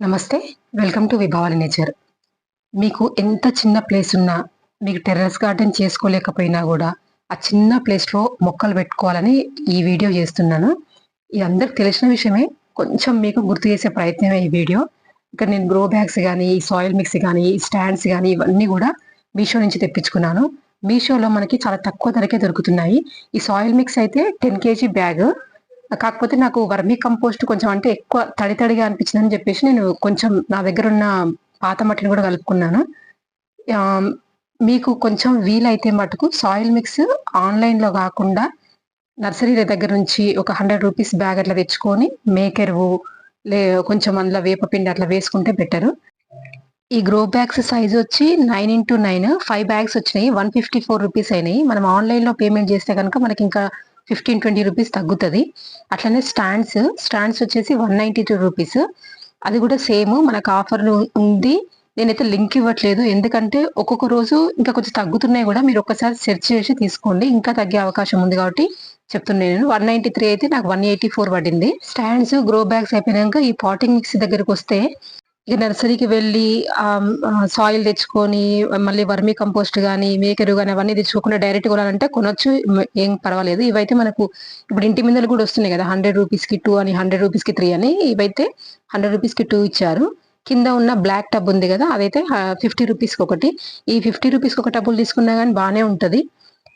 నమస్తే welcome to విభావాల nature. మీకు ఎంత చిన్న ప్లేస్ ఉన్నా మీకు టెర్రస్ గార్డెన్ చేసుకోలేకపోయినా కూడా ఆ చిన్న ప్లేస్లో మొక్కలు పెట్టుకోవాలని ఈ వీడియో చేస్తున్నాను. ఇది అందరికి తెలిసిన విషయమే కొంచెం మీకు గుర్తు చేసే ప్రయత్నమే ఈ వీడియో. ఇక్కడ నేను గ్రో బ్యాగ్స్ కానీ ఈ సాయిల్ మిక్స్ కానీ ఈ స్టాండ్స్ కానీ ఇవన్నీ కూడా మీషో నుంచి తెప్పించుకున్నాను. మీషోలో మనకి చాలా తక్కువ ధరకే దొరుకుతున్నాయి. ఈ సాయిల్ మిక్స్ అయితే టెన్ కేజీ బ్యాగ్ కాకపోతే నాకు వర్మీ కంపోస్ట్ కొంచెం అంటే ఎక్కువ తడి తడిగా అనిపించిందని చెప్పేసి నేను కొంచెం నా దగ్గర ఉన్న పాత మట్టిని కూడా కలుపుకున్నాను. మీకు కొంచెం వీలైతే మటుకు సాయిల్ మిక్స్ ఆన్లైన్లో కాకుండా నర్సరీ దగ్గర నుంచి ఒక హండ్రెడ్ రూపీస్ బ్యాగ్ అట్లా తెచ్చుకొని మేకెరువు లే కొంచెం అందులో వేపపిండి అట్లా వేసుకుంటే బెటర్. ఈ గ్రో బ్యాగ్స్ సైజ్ వచ్చి nine into nine five bags వచ్చినాయి వన్ ఫిఫ్టీ ఫోర్ రూపీస్ అయినాయి. మనం ఆన్లైన్లో పేమెంట్ చేస్తే కనుక మనకి ఇంకా ఫిఫ్టీన్ ట్వంటీ రూపీస్ తగ్గుతుంది. అట్లనే స్టాండ్స్ స్టాండ్స్ వచ్చేసి వన్ నైంటీ టూ రూపీస్ అది కూడా సేమ్ మనకు ఆఫర్లు ఉంది. నేనైతే లింక్ ఇవ్వట్లేదు. ఎందుకంటే ఒక్కొక్క రోజు ఇంకా కొంచెం తగ్గుతున్నాయి కూడా. మీరు ఒక్కసారి సెర్చ్ చేసి తీసుకోండి. ఇంకా తగ్గే అవకాశం ఉంది కాబట్టి చెప్తున్నాను నేను. వన్ నైంటీ త్రీ అయితే నాకు వన్ ఎయిటీ ఫోర్ పడింది. స్టాండ్స్ గ్రో బ్యాగ్స్ అయిపోయినాక ఈ పాటింగ్ మిక్స్ దగ్గరకు వస్తే ఇక నర్సరీకి వెళ్ళి సాయిల్ తెచ్చుకొని మళ్ళీ వర్మీ కంపోస్ట్ కానీ మేకరు కానీ అవన్నీ తెచ్చుకోకుండా డైరెక్ట్ కొనాలంటే కొనొచ్చు. ఏం పర్వాలేదు. ఇవైతే మనకు ఇప్పుడు ఇంటి మిందలు కూడా వస్తున్నాయి కదా హండ్రెడ్ రూపీస్కి టూ అని హండ్రెడ్ రూపీస్కి త్రీ అని. ఇవైతే హండ్రెడ్ రూపీస్కి టూ ఇచ్చారు. కింద ఉన్న బ్లాక్ టబ్ ఉంది కదా అదైతే ఫిఫ్టీ రూపీస్కి ఒకటి. ఈ ఫిఫ్టీ రూపీస్కి ఒక టబ్బులు తీసుకున్నా కానీ బాగానే ఉంటుంది.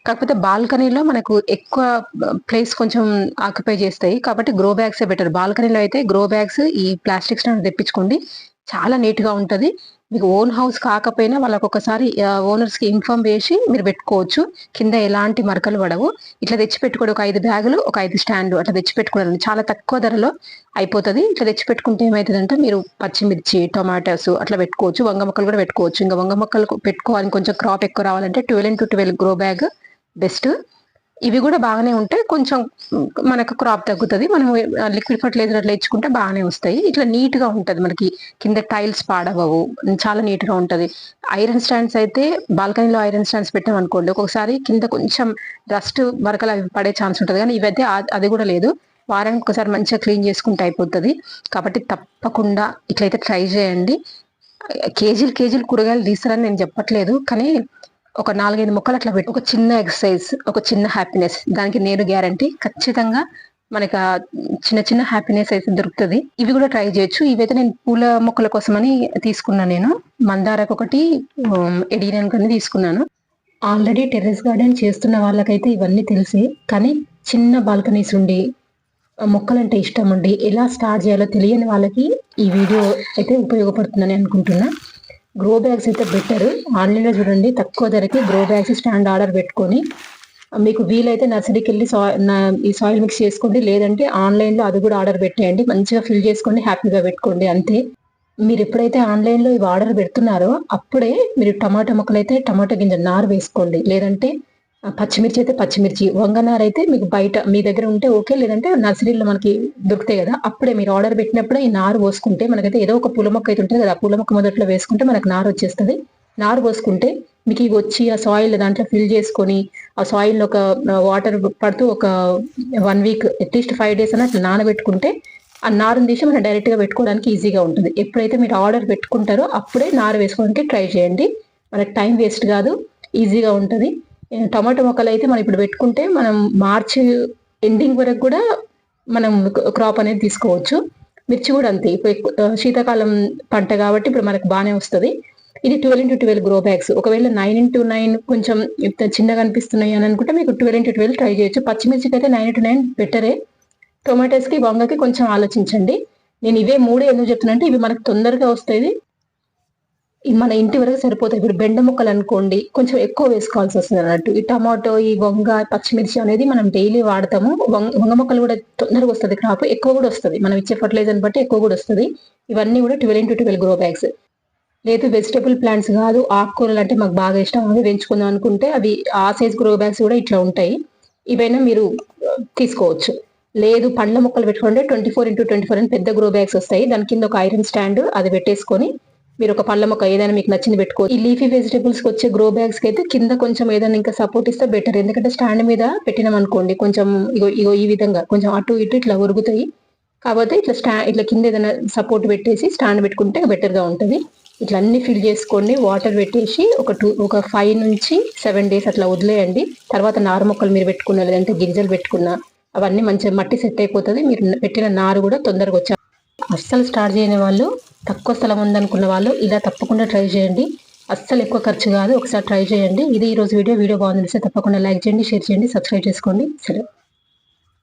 కాకపోతే బాల్కనీలో మనకు ఎక్కువ ప్లేస్ కొంచెం ఆక్యుపై చేస్తాయి. కాబట్టి గ్రో బ్యాగ్స్ బెటర్. బాల్కనీలో అయితే గ్రో బ్యాగ్స్ ఈ ప్లాస్టిక్స్ తెప్పించుకోండి. చాలా నీట్గా ఉంటది. మీకు ఓన్ హౌస్ కాకపోయినా వాళ్ళకి ఒకసారి ఓనర్స్కి చేసి మీరు పెట్టుకోవచ్చు. కింద ఎలాంటి మరకలు పడవు. ఇట్లా తెచ్చి పెట్టుకోండి ఒక ఐదు బ్యాగులు ఒక ఐదు స్టాండ్ అట్లా తెచ్చి పెట్టుకోండి చాలా తక్కువ ధరలో అయిపోతుంది. ఇట్లా తెచ్చి పెట్టుకుంటే ఏమవుతుందంటే మీరు పచ్చిమిర్చి టొమాటోస్ అట్లా పెట్టుకోవచ్చు. వంగ మొక్కలు కూడా పెట్టుకోవచ్చు. ఇంకా వంగ మొక్కలు పెట్టుకోవాలి. కొంచెం క్రాప్ ఎక్కువ రావాలంటే twelve into twelve grow bag best. ఇవి కూడా బాగానే ఉంటాయి. కొంచెం మనకు క్రాప్ తగ్గుతుంది. మనం లిక్విడ్ ఫర్టిలైజర్ అట్లా ఇచ్చుకుంటే బాగానే వస్తాయి. ఇట్లా నీట్గా ఉంటది మనకి. కింద టైల్స్ పాడవవు. చాలా నీట్గా ఉంటది. ఐరన్ స్టాండ్స్ అయితే బాల్కనీలో ఐరన్ స్టాండ్స్ పెట్టాం అనుకోండి ఒక్కొక్కసారి కింద కొంచెం రస్ట్ వరకలు అవి పడే ఛాన్స్ ఉంటుంది. కానీ ఇవైతే అది కూడా లేదు. వారానికి ఒకసారి మంచిగా క్లీన్ చేసుకుంటే అయిపోతుంది. కాబట్టి తప్పకుండా ఇట్లయితే ట్రై చేయండి. కేజీలు కేజీలు కూరగాయలు తీస్తారని నేను చెప్పట్లేదు. కానీ ఒక నాలుగైదు మొక్కలు అట్లా పెట్టి ఒక చిన్న ఎక్సర్సైజ్ ఒక చిన్న హ్యాపీనెస్ దానికి నేను గ్యారంటీ ఖచ్చితంగా మనకి ఆ చిన్న చిన్న హ్యాపీనెస్ అయితే దొరుకుతుంది. ఇవి కూడా ట్రై చేయొచ్చు. ఇవైతే నేను పూల మొక్కల కోసమని తీసుకున్నాను నేను. మందారకు ఒకటి ఎడియన్ తీసుకున్నాను. ఆల్రెడీ టెర్రస్ గార్డెన్ చేస్తున్న వాళ్ళకైతే ఇవన్నీ తెలిసే. కానీ చిన్న బాల్కనీస్ ఉండి మొక్కలంటే ఇష్టం ఉండి ఎలా స్టార్ట్ చేయాలో తెలియని వాళ్ళకి ఈ వీడియో అయితే ఉపయోగపడుతుందని అనుకుంటున్నా. గ్రో బ్యాగ్స్ అయితే బెటర్ ఆన్లైన్లో చూడండి తక్కువ ధరకి గ్రో బ్యాగ్స్ స్టాండ్ ఆర్డర్ పెట్టుకొని మీకు వీలైతే నర్సరీకి వెళ్ళి సా- ఈ సాయిల్ మిక్స్ చేసుకోండి. లేదంటే ఆన్లైన్లో అది కూడా ఆర్డర్ పెట్టేయండి. మంచిగా ఫిల్ చేసుకోండి హ్యాపీగా పెట్టుకోండి అంతే. మీరు ఎప్పుడైతే ఆన్లైన్లో ఇవి ఆర్డర్ పెడుతున్నారో అప్పుడే మీరు టమాటా మొక్కలైతే టమాటా గింజ నారు వేసుకోండి. లేదంటే పచ్చిమిర్చి అయితే పచ్చిమిర్చి వంగనారు అయితే మీకు బయట మీ దగ్గర ఉంటే ఓకే లేదంటే నర్సరీలో మనకి దొరుకుతాయి కదా అప్పుడే మీరు ఆర్డర్ పెట్టినప్పుడే ఈ నారు పోసుకుంటే మనకైతే ఏదో ఒక పూల మొక్క అయితే ఉంటుంది కదా ఆ పూల మొక్క మొదట్లో వేసుకుంటే మనకు నారు వచ్చేస్తుంది. నారు పోసుకుంటే మీకు ఇవి వచ్చి ఆ సాయిల్ దాంట్లో ఫిల్ చేసుకొని ఆ సాయిల్ ఒక వాటర్ పడుతూ ఒక one week at least five days అన్న అట్లా నానబెట్టుకుంటే ఆ నారుని తీసి మనం డైరెక్ట్గా పెట్టుకోవడానికి ఈజీగా ఉంటుంది. ఎప్పుడైతే మీరు ఆర్డర్ పెట్టుకుంటారో అప్పుడే నారు వేసుకోవడానికి ట్రై చేయండి. మనకి టైం వేస్ట్ కాదు ఈజీగా ఉంటుంది. టమాటో మొక్కలు అయితే మనం ఇప్పుడు పెట్టుకుంటే మనం మార్చి ఎండింగ్ వరకు కూడా మనం క్రాప్ అనేది తీసుకోవచ్చు. మిర్చి కూడా అంతే. ఇప్పుడు శీతాకాలం పంట కాబట్టి ఇప్పుడు మనకు బాగానే వస్తుంది. ఇది twelve into twelve grow bags. ఒకవేళ నైన్ ఇంటూ నైన్ కొంచెం చిన్నగా అనిపిస్తున్నాయి అని అనుకుంటే మీకు ట్వెల్వ్ ఇంటూ ట్వెల్వ్ ట్రై చేయొచ్చు. పచ్చిమిర్చికి అయితే నైన్ ఇంటూ నైన్ బెటరే. టొమాటోస్కి వంగకి కొంచెం ఆలోచించండి. నేను ఇవే మూడే ఎందుకు చెప్తున్నా అంటే ఇవి మనకు తొందరగా వస్తాయి మన ఇంటి వరకు సరిపోతాయి. ఇప్పుడు బెండ ముక్కలు అనుకోండి కొంచెం ఎక్కువ వేసుకోవాల్సి వస్తుంది అన్నట్టు. ఈ టమాటో ఈ వంగ పచ్చిమిర్చి అనేది మనం డైలీ వాడతాము. వంగ వంగ మొక్కలు కూడా తొందరగా వస్తుంది. క్రాప్ ఎక్కువ కూడా వస్తుంది. మనం ఇచ్చే ఫర్టిలైజర్ బట్టి ఎక్కువ కూడా వస్తుంది. ఇవన్నీ కూడా twelve into twelve grow bags. లేదు వెజిటబుల్ ప్లాంట్స్ కాదు ఆకుకూరలు అంటే మాకు బాగా ఇష్టం. అవి పెంచుకుందాం అనుకుంటే అవి ఆ సైజ్ గ్రో బ్యాగ్స్ కూడా ఇట్లా ఉంటాయి. ఇవైనా మీరు తీసుకోవచ్చు. లేదు పండ్ల మొక్కలు పెట్టుకుంటే twenty four into twenty four అని పెద్ద గ్రో బ్యాగ్స్ వస్తాయి. దాని కింద ఒక ఐరన్ స్టాండ్ అది పెట్టేసుకొని మీరు ఒక పళ్ళ మొక్క ఏదైనా మీకు నచ్చింది పెట్టుకోవచ్చు. ఈ లీఫీ వెజిటబుల్స్కి వచ్చే గ్రో బ్యాగ్స్కి అయితే కింద కొంచెం ఏదైనా ఇంకా సపోర్ట్ ఇస్తే బెటర్. ఎందుకంటే స్టాండ్ మీద పెట్టినాం అనుకోండి కొంచెం ఇగో ఇగో ఈ విధంగా కొంచెం అటు ఇటు ఇట్లా ఒరుగుతాయి. కాకపోతే ఇట్లా స్టా ఇట్లా కింద ఏదైనా సపోర్ట్ పెట్టేసి స్టాండ్ పెట్టుకుంటే బెటర్గా ఉంటుంది. ఇట్లా అన్ని ఫిల్ చేసుకోండి వాటర్ పెట్టేసి ఒక టూ ఒక ఫైవ్ నుంచి సెవెన్ డేస్ అట్లా వదిలేయండి. తర్వాత నారు మొక్కలు మీరు పెట్టుకున్నా లేదంటే గింజలు పెట్టుకున్న అవన్నీ మంచిగా మట్టి సెట్ అయిపోతుంది. మీరు పెట్టిన నారు కూడా తొందరగా వచ్చా అస్సలు స్టార్ట్ చేయని వాళ్ళు తక్కువ స్థలం ఉందనుకున్న వాళ్ళు ఇలా తప్పకుండా ట్రై చేయండి. అస్సలు ఎక్కువ ఖర్చు కాదు. ఒకసారి ట్రై చేయండి. ఇది ఈ రోజు వీడియో. వీడియో బాగుంది. తప్పకుండా లైక్ చేయండి షేర్ చేయండి సబ్స్క్రైబ్ చేసుకోండి. సరే.